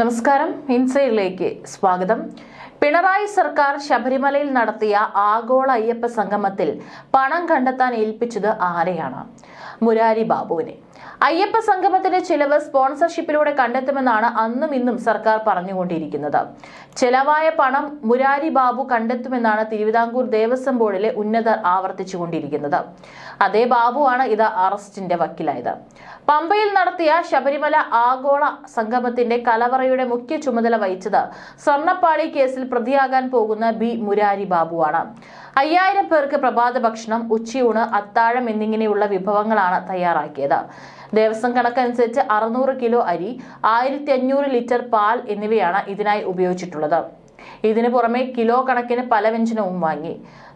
നമസ്കാരം. ഇൻസൈഡിലേക്ക് സ്വാഗതം. പിണറായി സർക്കാർ ശബരിമലയിൽ നടത്തിയ ആഗോള അയ്യപ്പ സംഗമത്തിൽ പണം കണ്ടെത്താൻ ഏൽപ്പിച്ചത് ആരെയാണ്? മുരാരി ബാബുവിനെ. അയ്യപ്പ സംഗമത്തിന്റെ ചിലവ് സ്പോൺസർഷിപ്പിലൂടെ കണ്ടെത്തുമെന്നാണ് അന്നും ഇന്നും സർക്കാർ പറഞ്ഞുകൊണ്ടിരിക്കുന്നത്. ചെലവായ പണം മുരാരി ബാബു കണ്ടെത്തുമെന്നാണ് തിരുവിതാംകൂർ ദേവസ്വം ബോർഡിലെ ഉന്നതർ ആവർത്തിച്ചുകൊണ്ടിരിക്കുന്നത്. അതേ ബാബുവാണ് ഇത് അറസ്റ്റിന്റെ വക്കിലായത്. പമ്പയിൽ നടത്തിയ ശബരിമല ആഗോള സംഗമത്തിന്റെ കലവറയുടെ മുഖ്യ ചുമതല വഹിച്ചത് സ്വർണപ്പാളി കേസിൽ പ്രതിയാകാൻ പോകുന്ന ബി മുരാരി ബാബുവാണ്. അയ്യായിരം പേർക്ക് പ്രഭാത ഭക്ഷണം ഉച്ചയൂണ് അത്താഴം എന്നിങ്ങനെയുള്ള വിഭവങ്ങളാണ് തയ്യാറാക്കിയത്. ദേവസ്വം കണക്കനുസരിച്ച് അറുന്നൂറ് കിലോ അരി ആയിരത്തി ലിറ്റർ പാൽ എന്നിവയാണ് ഇതിനായി ഉപയോഗിച്ചിട്ടുള്ളത്. ഇതിനു പുറമെ കിലോ കണക്കിന് പലവ്യഞ്ജനവും വാങ്ങി.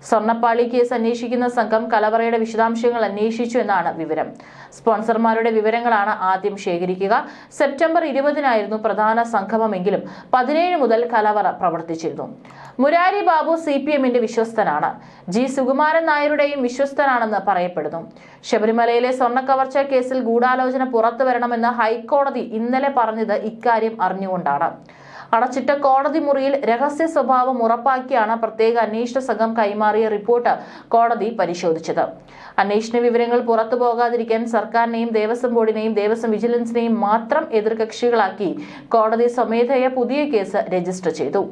സ്വർണപ്പാളി കേസ് അന്വേഷിക്കുന്ന സംഘം കലവറയുടെ വിശദാംശങ്ങൾ അന്വേഷിച്ചു എന്നാണ് വിവരം. സ്പോൺസർമാരുടെ വിവരങ്ങളാണ് ആദ്യം ശേഖരിക്കുക. സെപ്റ്റംബർ ഇരുപതിനായിരുന്നു പ്രധാന സംഗമമെങ്കിലും പതിനേഴ് മുതൽ കലവറ പ്രവർത്തിച്ചിരുന്നു. മുരാരി ബാബു സി പി എമ്മിന്റെ വിശ്വസ്തനാണ്. ജി. സുകുമാരൻ നായരുടെയും വിശ്വസ്തനാണെന്ന് പറയപ്പെടുന്നു. ശബരിമലയിലെ സ്വർണ കവർച്ച കേസിൽ ഗൂഢാലോചന പുറത്തു വരണമെന്ന് ഹൈക്കോടതി ഇന്നലെ പറഞ്ഞത് ഇക്കാര്യം അറിഞ്ഞുകൊണ്ടാണ്. അടച്ചിട്ട കോടതി മുറിയിൽ രഹസ്യ സ്വഭാവം ഉറപ്പാക്കിയാണ് പ്രത്യേക അന്വേഷണ സംഘം കൈമാറിയ റിപ്പോർട്ട് കോടതി പരിശോധിച്ചത്. അന്വേഷണ വിവരങ്ങൾ പുറത്തു പോകാതിരിക്കാൻ സർക്കാരിനെയും ദേവസ്വം ബോർഡിനെയും ദേവസ്വം വിജിലൻസിനെയും മാത്രം എതിർകക്ഷികളാക്കി കോടതി സ്വമേധയ പുതിയ കേസ് രജിസ്റ്റർ ചെയ്തു.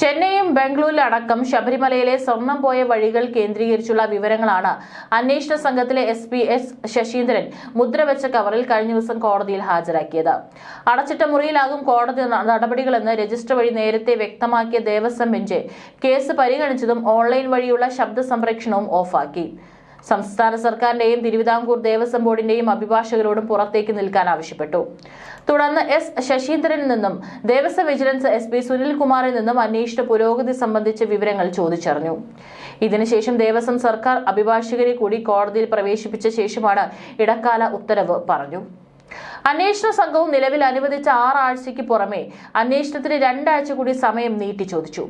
ചെന്നൈയും ബംഗളൂരിലടക്കം ശബരിമലയിലെ സ്വർണം പോയ വഴികൾ കേന്ദ്രീകരിച്ചുള്ള വിവരങ്ങളാണ് അന്വേഷണ സംഘത്തിലെ എസ് പി എസ് ശശീന്ദ്രൻ മുദ്രവെച്ച കവറിൽ കഴിഞ്ഞ ദിവസം കോടതിയിൽ ഹാജരാക്കിയത്. അടച്ചിട്ട മുറിയിലാകും കോടതി നടപടികളെന്ന് രജിസ്റ്റർ വഴി നേരത്തെ വ്യക്തമാക്കിയ ദേവസ്വം ബെഞ്ച് കേസ് പരിഗണിച്ചതും ഓൺലൈൻ വഴിയുള്ള ശബ്ദ സംപ്രേക്ഷണവും ഓഫാക്കി. സംസ്ഥാന സർക്കാരിന്റെയും തിരുവിതാംകൂർ ദേവസ്വം ബോർഡിന്റെയും അഭിഭാഷകരോടും പുറത്തേക്ക് നിൽക്കാൻ ആവശ്യപ്പെട്ടു. തുടർന്ന് എസ് ശശീന്ദ്രനിൽ നിന്നും ദേവസ്വം വിജിലൻസ് എസ് പി സുനിൽകുമാറിൽ നിന്നും അന്വേഷണ പുരോഗതി സംബന്ധിച്ച വിവരങ്ങൾ ചോദിച്ചറിഞ്ഞു. ഇതിനുശേഷം ദേവസ്വം സർക്കാർ അഭിഭാഷകരെ കൂടി കോടതിയിൽ പ്രവേശിപ്പിച്ച ശേഷമാണ് ഇടക്കാല ഉത്തരവ് പറഞ്ഞു. അന്വേഷണ സംഘവും നിലവിൽ അനുവദിച്ച ആറാഴ്ചയ്ക്ക് പുറമെ അന്വേഷണത്തിന് രണ്ടാഴ്ച കൂടി സമയം നീട്ടി ചോദിച്ചു.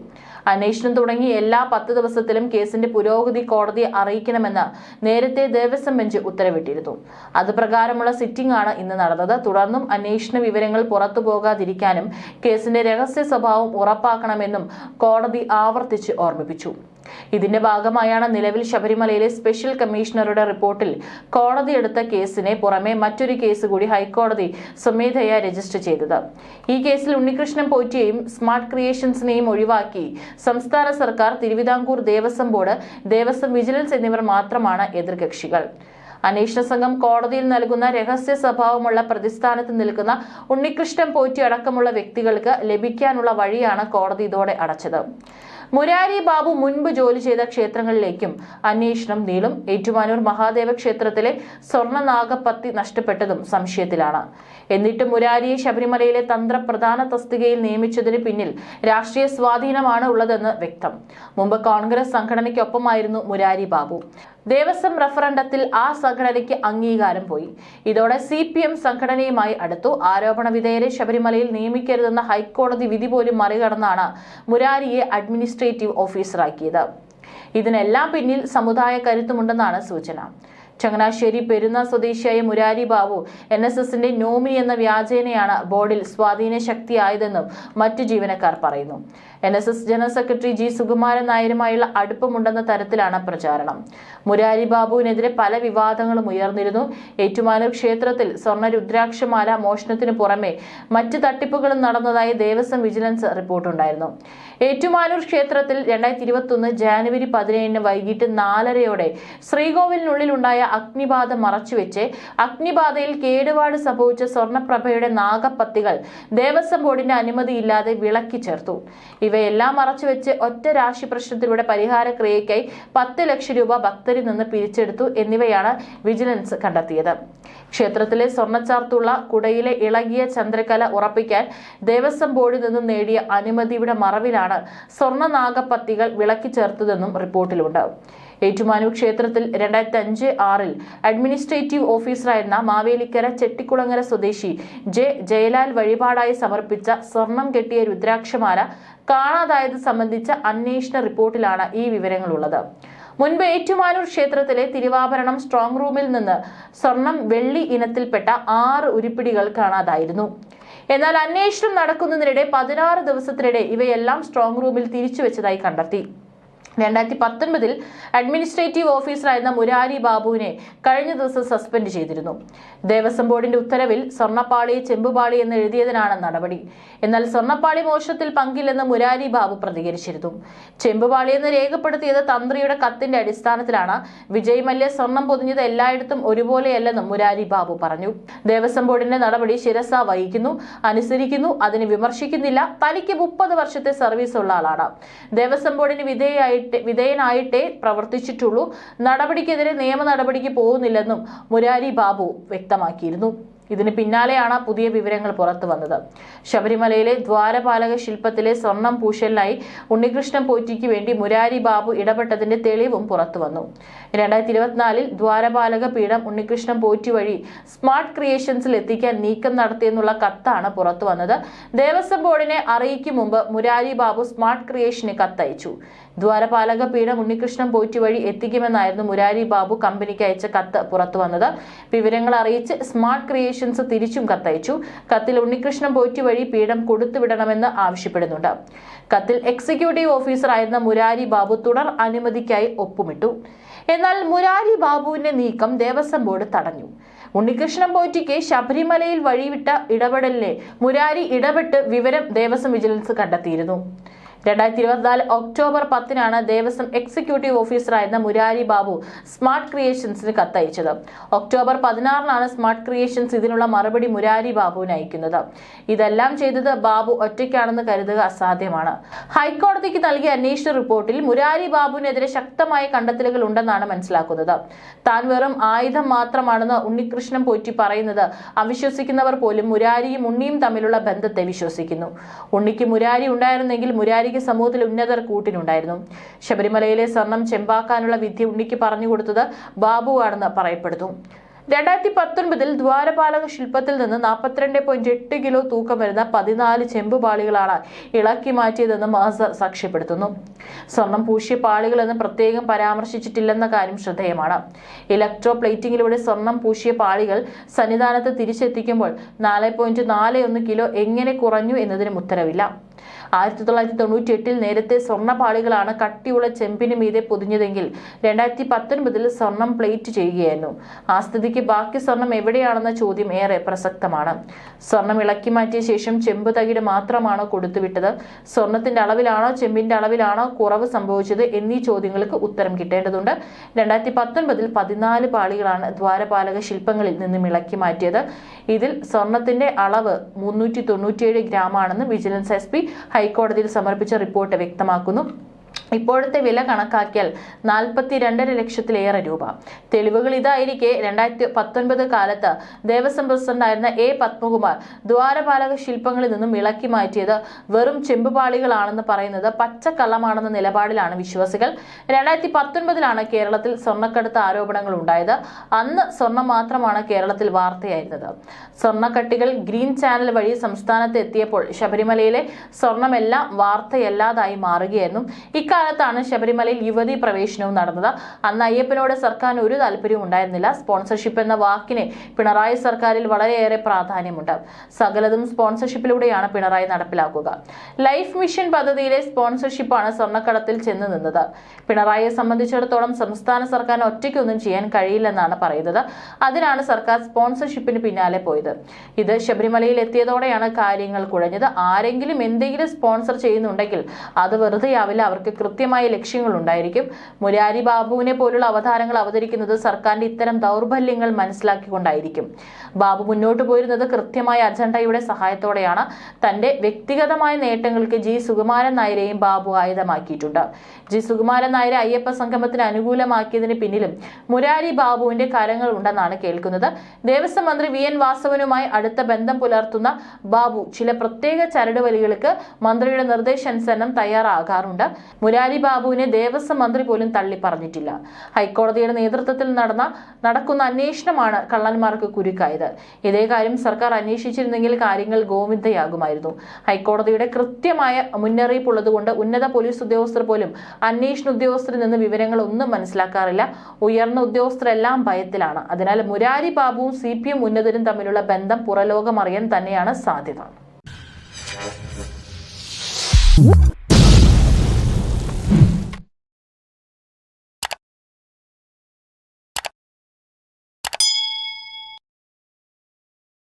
അന്വേഷണം തുടങ്ങി എല്ലാ പത്ത് ദിവസത്തിലും കേസിന്റെ പുരോഗതി കോടതിയെ അറിയിക്കണമെന്ന് നേരത്തെ ദേവസ്വം ബെഞ്ച് ഉത്തരവിട്ടിരുന്നു. അതുപ്രകാരമുള്ള സിറ്റിംഗ് ആണ് ഇന്ന് നടന്നത്. തുടർന്നും അന്വേഷണ വിവരങ്ങൾ പുറത്തു പോകാതിരിക്കാനും കേസിന്റെ രഹസ്യ സ്വഭാവം ഉറപ്പാക്കണമെന്നും കോടതി ആവർത്തിച്ച് ഓർമ്മിപ്പിച്ചു. ഇതിന്റെ ഭാഗമായാണ് നിലവിൽ ശബരിമലയിലെ സ്പെഷ്യൽ കമ്മീഷണറുടെ റിപ്പോർട്ടിൽ കോടതിയെടുത്ത കേസിനെ പുറമെ മറ്റൊരു കേസ് കൂടി ഹൈക്കോടതി സ്വമേധയാ രജിസ്റ്റർ ചെയ്തത്. ഈ കേസിൽ ഉണ്ണികൃഷ്ണൻ പോറ്റിയെയും സ്മാർട്ട് ക്രിയേഷൻസിനെയും ഒഴിവാക്കി സംസ്ഥാന സർക്കാർ തിരുവിതാംകൂർ ദേവസ്വം ബോർഡ് ദേവസ്വം വിജിലൻസ് എന്നിവർ മാത്രമാണ് എതിർകക്ഷികൾ. അന്വേഷണ സംഘം കോടതിയിൽ നൽകുന്ന രഹസ്യ സ്വഭാവമുള്ള പ്രതിസ്ഥാനത്ത് നിൽക്കുന്ന ഉണ്ണികൃഷ്ണൻ പോറ്റി അടക്കമുള്ള വ്യക്തികൾക്ക് ലഭിക്കാനുള്ള വഴിയാണ് കോടതി ഇതോടെ അടച്ചത്. മുരാരി ബാബു മുൻപ് ജോലി ചെയ്ത ക്ഷേത്രങ്ങളിലേക്കും അന്വേഷണം നീളും. ഏറ്റുമാനൂർ മഹാദേവ ക്ഷേത്രത്തിലെ സ്വർണ നാഗപ്പത്തി നഷ്ടപ്പെട്ടതും സംശയത്തിലാണ്. എന്നിട്ട് മുരാരിയെ ശബരിമലയിലെ തന്ത്രപ്രധാന തസ്തികയിൽ നിയമിച്ചതിന് പിന്നിൽ രാഷ്ട്രീയ സ്വാധീനമാണ് ഉള്ളതെന്ന് വ്യക്തം. മുമ്പ് കോൺഗ്രസ് സംഘടനയ്ക്കൊപ്പമായിരുന്നു മുരാരി ബാബു. ദേവസ്വം റഫറണ്ടത്തിൽ ആ സംഘടനയ്ക്ക് അംഗീകാരം പോയി. ഇതോടെ സി പി എം സംഘടനയുമായി അടുത്തു. ആരോപണ വിധേയരെ ശബരിമലയിൽ നിയമിക്കരുതെന്ന ഹൈക്കോടതി വിധി പോലും മറികടന്നാണ് മുരാരിയെ അഡ്മിനിസ്ട്രേറ്റീവ് ഓഫീസറാക്കിയത്. ഇതിനെല്ലാം പിന്നിൽ സമുദായ കരുത്തുമുണ്ടെന്നാണ് സൂചന. ചങ്ങനാശ്ശേരി പെരുന്ന സ്വദേശിയായ മുരാരി ബാബു എൻ എസ് എസിന്റെ നോമിനി എന്ന വ്യാജേനയാണ് ബോർഡിൽ സ്വാധീന ശക്തിയായതെന്നും മറ്റു ജീവനക്കാർ പറയുന്നു. N S S general secretary G Sukumaran നായരുമായുള്ള അടുപ്പമുണ്ടെന്ന തരത്തിലാണ് പ്രചാരണം. മുരാരി ബാബുവിനെതിരെ പല വിവാദങ്ങളും ഉയർന്നിരുന്നു. ഏറ്റുമാനൂർ ക്ഷേത്രത്തിൽ സ്വർണ രുദ്രാക്ഷമാല മോഷണത്തിന് പുറമെ മറ്റ് തട്ടിപ്പുകളും നടന്നതായി ദേവസ്വം വിജിലൻസ് റിപ്പോർട്ടുണ്ടായിരുന്നു. ഏറ്റുമാനൂർ ക്ഷേത്രത്തിൽ രണ്ടായിരത്തി ഇരുപത്തൊന്ന് ജാനുവരി പതിനേഴിന് വൈകിട്ട് നാലരയോടെ ശ്രീകോവിലിനുള്ളിലുണ്ടായ അഗ്നിബാധ മറച്ചുവെച്ച് അഗ്നിബാധയിൽ കേടുപാട് സംഭവിച്ച സ്വർണപ്രഭയുടെ നാഗപ്പത്തികൾ ദേവസ്വം ബോർഡിന്റെ അനുമതിയില്ലാതെ വിളക്കി ചേർത്തു ഇവയെല്ലാം മറച്ചുവെച്ച് ഒറ്റ രാശി പ്രശ്നത്തിലൂടെ പരിഹാര ക്രിയയ്ക്കായി പത്ത് ലക്ഷം രൂപ ഭക്തരിൽ നിന്ന് പിരിച്ചെടുത്തു എന്നിവയാണ് വിജിലൻസ് കണ്ടെത്തിയത്. ക്ഷേത്രത്തിലെ സ്വർണച്ചാർത്തുള്ള കുടയിലെ ഇളകിയ ചന്ദ്രകല ഉറപ്പിക്കാൻ ദേവസ്വം ബോർഡിൽ നിന്നും നേടിയ അനുമതിയുടെ മറവിലാണ് സ്വർണ നാഗപ്പത്തികൾ വിളക്കി ചേർത്തതെന്നും റിപ്പോർട്ടിലുണ്ട്. ഏറ്റുമാനൂർ ക്ഷേത്രത്തിൽ രണ്ടായിരത്തി അഞ്ച് ആറിൽ അഡ്മിനിസ്ട്രേറ്റീവ് ഓഫീസറായിരുന്ന മാവേലിക്കര ചെട്ടിക്കുളങ്ങര സ്വദേശി ജെ ജയലാൽ വഴിപാടായി സമർപ്പിച്ച സ്വർണം കെട്ടിയ രുദ്രാക്ഷമാല കാണാതായത് സംബന്ധിച്ച അന്വേഷണ റിപ്പോർട്ടിലാണ് ഈ വിവരങ്ങളുള്ളത്. മുൻപ് ഏറ്റുമാനൂർ ക്ഷേത്രത്തിലെ തിരുവാഭരണം സ്ട്രോങ് റൂമിൽ നിന്ന് സ്വർണം വെള്ളി ഇനത്തിൽപ്പെട്ട ആറ് ഉരുപ്പിടികൾ കാണാതായിരുന്നു. എന്നാൽ അന്വേഷണം നടക്കുന്നതിനിടെ പതിനാറ് ദിവസത്തിനിടെ ഇവയെല്ലാം സ്ട്രോങ് റൂമിൽ തിരിച്ചു വെച്ചതായി കണ്ടെത്തി. രണ്ടായിരത്തി പത്തൊൻപതിൽ അഡ്മിനിസ്ട്രേറ്റീവ് ഓഫീസറായിരുന്ന മുരാരി ബാബുവിനെ കഴിഞ്ഞ ദിവസം സസ്പെൻഡ് ചെയ്തിരുന്നു. ദേവസ്വം ബോർഡിന്റെ ഉത്തരവിൽ സ്വർണപ്പാളി ചെമ്പുപാളി എന്ന് എഴുതിയതിനാണ് നടപടി. എന്നാൽ സ്വർണപ്പാളി മോഷണത്തിൽ പങ്കില്ലെന്ന് മുരാരി ബാബു പ്രതികരിച്ചിരുന്നു. ചെമ്പുപാളി എന്ന് രേഖപ്പെടുത്തിയത് തന്ത്രിയുടെ കത്തിന്റെ അടിസ്ഥാനത്തിലാണ്. വിജയ് മല്യ സ്വർണം പൊതിഞ്ഞത് എല്ലായിടത്തും ഒരുപോലെയല്ലെന്നും മുരാരി ബാബു പറഞ്ഞു. ദേവസ്വം ബോർഡിന്റെ നടപടി ശിരസ വഹിക്കുന്നു അനുസരിക്കുന്നു അതിനെ വിമർശിക്കുന്നില്ല. തനിക്ക് മുപ്പത് വർഷത്തെ സർവീസ് ഉള്ള ആളാണ്. ദേവസ്വം ബോർഡിന് വിധേയായിട്ട് വിധേയനായിട്ടേ പ്രവർത്തിച്ചിട്ടുള്ളൂ. നടപടിക്കെതിരെ നിയമ നടപടിക്ക് പോകുന്നില്ലെന്നും മുരാരി ബാബു വ്യക്തമാക്കിയിരുന്നു. ഇതിന് പിന്നാലെയാണ് പുതിയ വിവരങ്ങൾ പുറത്തു വന്നത്. ശബരിമലയിലെ ദ്വാരപാലക ശില്പത്തിലെ സ്വർണം പൂശലിനായി ഉണ്ണികൃഷ്ണൻ പോറ്റിക്ക് വേണ്ടി മുരാരി ബാബു ഇടപെട്ടതിന്റെ തെളിവും പുറത്തു വന്നു. രണ്ടായിരത്തി ഇരുപത്തിനാലിൽ ദ്വാരപാലക പീഠം ഉണ്ണികൃഷ്ണൻ പോറ്റി വഴി സ്മാർട്ട് ക്രിയേഷൻസിൽ എത്തിക്കാൻ നീക്കം നടത്തിയെന്നുള്ള കത്താണ് പുറത്തു വന്നത്. ദേവസ്വം ബോർഡിനെ അറിയിക്കും മുമ്പ് മുരാരി ബാബു സ്മാർട്ട് ക്രിയേഷന് കത്തയച്ചു. ദ്വാരപാലക പീഠം ഉണ്ണികൃഷ്ണൻ പോറ്റി വഴി എത്തിക്കുമെന്നായിരുന്നു മുരാരി ബാബു കമ്പനിക്ക് അയച്ച കത്ത് പുറത്തു വന്നത്. വിവരങ്ങൾ അറിയിച്ച് സ്മാർട്ട് ക്രിയേഷൻസ് തിരിച്ചും കത്തയച്ചു. കത്തിൽ ഉണ്ണികൃഷ്ണൻ പോറ്റി വഴി പീഠം കൊടുത്തുവിടണമെന്ന് ആവശ്യപ്പെടുന്നുണ്ട്. കത്തിൽ എക്സിക്യൂട്ടീവ് ഓഫീസറായിരുന്ന മുരാരി ബാബു തുടർ അനുമതിക്കായി ഒപ്പുമിട്ടു. എന്നാൽ മുരാരി ബാബുവിന്റെ നീക്കം ദേവസ്വം ബോർഡ് തടഞ്ഞു. ഉണ്ണികൃഷ്ണൻ പോറ്റിക്ക് ശബരിമലയിൽ വഴിവിട്ട ഇടപെടലിനെ മുരാരി ഇടപെട്ട് വിവരം ദേവസ്വം വിജിലൻസ് കണ്ടെത്തിയിരുന്നു. രണ്ടായിരത്തി ഇരുപത്തിനാല് ഒക്ടോബർ പത്തിനാണ് ദേവസ്വം എക്സിക്യൂട്ടീവ് ഓഫീസറായിരുന്ന മുരാരി ബാബു സ്മാർട്ട് ക്രിയേഷൻസിന് കത്തയച്ചത്. ഒക്ടോബർ പതിനാറിനാണ് സ്മാർട്ട് ക്രിയേഷൻസ് ഇതിനുള്ള മറുപടി മുരാരി ബാബുവിന് അയക്കുന്നത്. ഇതെല്ലാം ചെയ്തത് ബാബു ഒറ്റയ്ക്കാണെന്ന് കരുതുക അസാധ്യമാണ്. ഹൈക്കോടതിക്ക് നൽകിയ അന്വേഷണ റിപ്പോർട്ടിൽ മുരാരി ബാബുവിനെതിരെ ശക്തമായ കണ്ടെത്തലുകൾ ഉണ്ടെന്നാണ് മനസ്സിലാക്കുന്നത്. താൻ വെറും ആയുധം മാത്രമാണെന്ന് ഉണ്ണികൃഷ്ണൻ പോറ്റി പറയുന്നത് അവിശ്വസിക്കുന്നവർ പോലും മുരാരിയും ഉണ്ണിയും തമ്മിലുള്ള ബന്ധത്തെ വിശ്വസിക്കുന്നു. ഉണ്ണിക്ക് മുരാരി ഉണ്ടായിരുന്നെങ്കിൽ മുരാരിക്ക് സമൂഹത്തിൽ ഉന്നതർ കൂട്ടിനുണ്ടായിരുന്നു. ശബരിമലയിലെ സ്വർണം ചെമ്പാക്കാനുള്ള വിദ്യ ഉണ്ണിക്ക് പറഞ്ഞു കൊടുത്തത് ബാബുവാണെന്ന് പറയപ്പെടുന്നു. രണ്ടായിരത്തി പത്തൊൻപതിൽ ദ്വാരപാലക ശില്പത്തിൽ നിന്ന് നാൽപ്പത്തിരണ്ട് പോയിന്റ് എട്ട് കിലോ തൂക്കം വരുന്ന പതിനാല് ചെമ്പുപാളികളാണ് ഇളക്കി മാറ്റിയതെന്ന് മാസ സാക്ഷ്യപ്പെടുത്തുന്നു. സ്വർണം പൂശിയ പാളികളെന്ന് പ്രത്യേകം പരാമർശിച്ചിട്ടില്ലെന്ന കാര്യം ശ്രദ്ധേയമാണ്. ഇലക്ട്രോ പ്ലേറ്റിംഗിലൂടെ സ്വർണം പൂശിയ പാളികൾ സന്നിധാനത്ത് തിരിച്ചെത്തിക്കുമ്പോൾ നാല് പോയിന്റ് നാല് ഒന്ന് കിലോ എങ്ങനെ കുറഞ്ഞു എന്നതിനും ഉത്തരവില്ല. ആയിരത്തി തൊള്ളായിരത്തി തൊണ്ണൂറ്റി എട്ടിൽ നേരത്തെ സ്വർണപാളികളാണ് കട്ടിയുള്ള ചെമ്പിന് മീതെ പൊതിഞ്ഞതെങ്കിൽ രണ്ടായിരത്തി പത്തൊൻപതിൽ സ്വർണം പ്ലേറ്റ് ചെയ്യുകയായിരുന്നു. ആ സ്ഥിതിക്ക് ബാക്കി സ്വർണം എവിടെയാണെന്ന ചോദ്യം ഏറെ പ്രസക്തമാണ്. സ്വർണം ഇളക്കി മാറ്റിയ ശേഷം ചെമ്പ് തകിട് മാത്രമാണോ കൊടുത്തുവിട്ടത്? സ്വർണത്തിന്റെ അളവിലാണോ ചെമ്പിന്റെ അളവിലാണോ കുറവ് സംഭവിച്ചത് എന്നീ ചോദ്യങ്ങൾക്ക് ഉത്തരം കിട്ടേണ്ടതുണ്ട്. രണ്ടായിരത്തി പത്തൊൻപതിൽ പതിനാല് പാളികളാണ് ദ്വാരപാലക ശില്പങ്ങളിൽ നിന്നും ഇളക്കി മാറ്റിയത്. ഇതിൽ സ്വർണത്തിന്റെ അളവ് മുന്നൂറ്റി തൊണ്ണൂറ്റിയേഴ് ഗ്രാമാണെന്ന് വിജിലൻസ് എസ് പി ഹൈക്കോടതിയിൽ സമർപ്പിച്ച റിപ്പോർട്ട് വ്യക്തമാക്കുന്നു ഇപ്പോഴത്തെ വില കണക്കാക്കിയാൽ നാൽപ്പത്തി രണ്ടര ലക്ഷത്തിലേറെ രൂപ. തെളിവുകൾ ഇതായിരിക്കെ രണ്ടായിരത്തി പത്തൊൻപത് കാലത്ത് ദേവസ്വം പ്രസിഡന്റായിരുന്ന എ പത്മകുമാർ ദ്വാരപാലക ശില്പങ്ങളിൽ നിന്നും ഇളക്കി മാറ്റിയത് വെറും ചെമ്പുപാളികളാണെന്ന് പറയുന്നത് പച്ചക്കള്ളമാണെന്ന നിലപാടിലാണ് വിശ്വാസികൾ. രണ്ടായിരത്തി പത്തൊൻപതിലാണ് കേരളത്തിൽ സ്വർണക്കടത്ത് ആരോപണങ്ങൾ ഉണ്ടായത്. അന്ന് സ്വർണം മാത്രമാണ് കേരളത്തിൽ വാർത്തയായിരുന്നത്. സ്വർണക്കട്ടികൾ ഗ്രീൻ ചാനൽ വഴി സംസ്ഥാനത്ത് എത്തിയപ്പോൾ ശബരിമലയിലെ സ്വർണമെല്ലാം വാർത്തയല്ലാതായി മാറുകയായിരുന്നു. ഇക്കാലത്താണ് ശബരിമലയിൽ യുവതി പ്രവേശനവും നടന്നത്. അന്ന് അയ്യപ്പനോട് സർക്കാരിന് ഒരു താല്പര്യവും ഉണ്ടായിരുന്നില്ല. സ്പോൺസർഷിപ്പ് എന്ന വാക്കിന് പിണറായി സർക്കാരിൽ വളരെയേറെ പ്രാധാന്യമുണ്ട്. സകലതും സ്പോൺസർഷിപ്പിലൂടെയാണ് പിണറായി നടപ്പിലാക്കുക. ലൈഫ് മിഷൻ പദ്ധതിയിലെ സ്പോൺസർഷിപ്പാണ് സ്വർണക്കടത്തിൽ ചെന്ന് നിന്നത്. പിണറായിയെ സംബന്ധിച്ചിടത്തോളം സംസ്ഥാന സർക്കാരിന് ഒറ്റയ്ക്കൊന്നും ചെയ്യാൻ കഴിയില്ലെന്നാണ് പറയുന്നത്. അതിനാണ് സർക്കാർ സ്പോൺസർഷിപ്പിന് പിന്നാലെ പോയത്. ഇത് ശബരിമലയിൽ എത്തിയതോടെയാണ് കാര്യങ്ങൾ കുഴഞ്ഞത്. ആരെങ്കിലും എന്തെങ്കിലും സ്പോൺസർ ചെയ്യുന്നുണ്ടെങ്കിൽ അത് വെറുതെയാവില്ല. അവർക്ക് കൃത്യമായ ലക്ഷ്യങ്ങൾ ഉണ്ടായിരിക്കും. മുരാരി ബാബുവിനെ പോലുള്ള അവതാരങ്ങൾ അവതരിക്കുന്നത് സർക്കാരിന്റെ ഇത്തരം ദൗർബല്യങ്ങൾ മനസ്സിലാക്കിക്കൊണ്ടായിരിക്കും. ബാബു മുന്നോട്ട് പോയിരുന്നത് കൃത്യമായ അജണ്ടയുടെ സഹായത്തോടെയാണ്. തന്റെ വ്യക്തിഗതമായ നേട്ടങ്ങൾക്ക് ജി. സുകുമാരൻ നായരെയും ബാബു ആയുധമാക്കിയിട്ടുണ്ട്. ജി. സുകുമാരൻ നായരെ അയ്യപ്പ സംഗമത്തിന് അനുകൂലമാക്കിയതിന് പിന്നിലും മുരാരി ബാബുവിന്റെ കരങ്ങൾ ഉണ്ടെന്നാണ് കേൾക്കുന്നത്. ദേവസ്വം മന്ത്രി വി. എൻ. വാസവനുമായി അടുത്ത ബന്ധം പുലർത്തുന്ന ബാബു ചില പ്രത്യേക ചരടുവലികൾക്ക് മന്ത്രിയുടെ നിർദ്ദേശാനുസരണം തയ്യാറാകാറുണ്ട്. മുരാരി ബാബുവിനെ ദേവസ്വം മന്ത്രി പോലും തള്ളി പറഞ്ഞിട്ടില്ല. ഹൈക്കോടതിയുടെ നേതൃത്വത്തിൽ നടന്ന നടക്കുന്ന അന്വേഷണമാണ് കള്ളന്മാർക്ക് കുരുക്കായത്. ഇതേ കാര്യം സർക്കാർ അന്വേഷിച്ചിരുന്നെങ്കിൽ കാര്യങ്ങൾ ഗോവിന്ദയാകുമായിരുന്നു. ഹൈക്കോടതിയുടെ കൃത്യമായ മുന്നറിയിപ്പ് ഉള്ളതുകൊണ്ട് ഉന്നത പോലീസ് ഉദ്യോഗസ്ഥർ പോലും അന്വേഷണ ഉദ്യോഗസ്ഥരിൽ നിന്ന് വിവരങ്ങൾ ഒന്നും മനസ്സിലാക്കാറില്ല. ഉയർന്ന ഉദ്യോഗസ്ഥരെല്ലാം ഭയത്തിലാണ്. അതിനാൽ മുരാരി ബാബുവും സി പി എം ഉന്നതരും തമ്മിലുള്ള ബന്ധം പുറലോകമറിയാൻ തന്നെയാണ് സാധ്യത.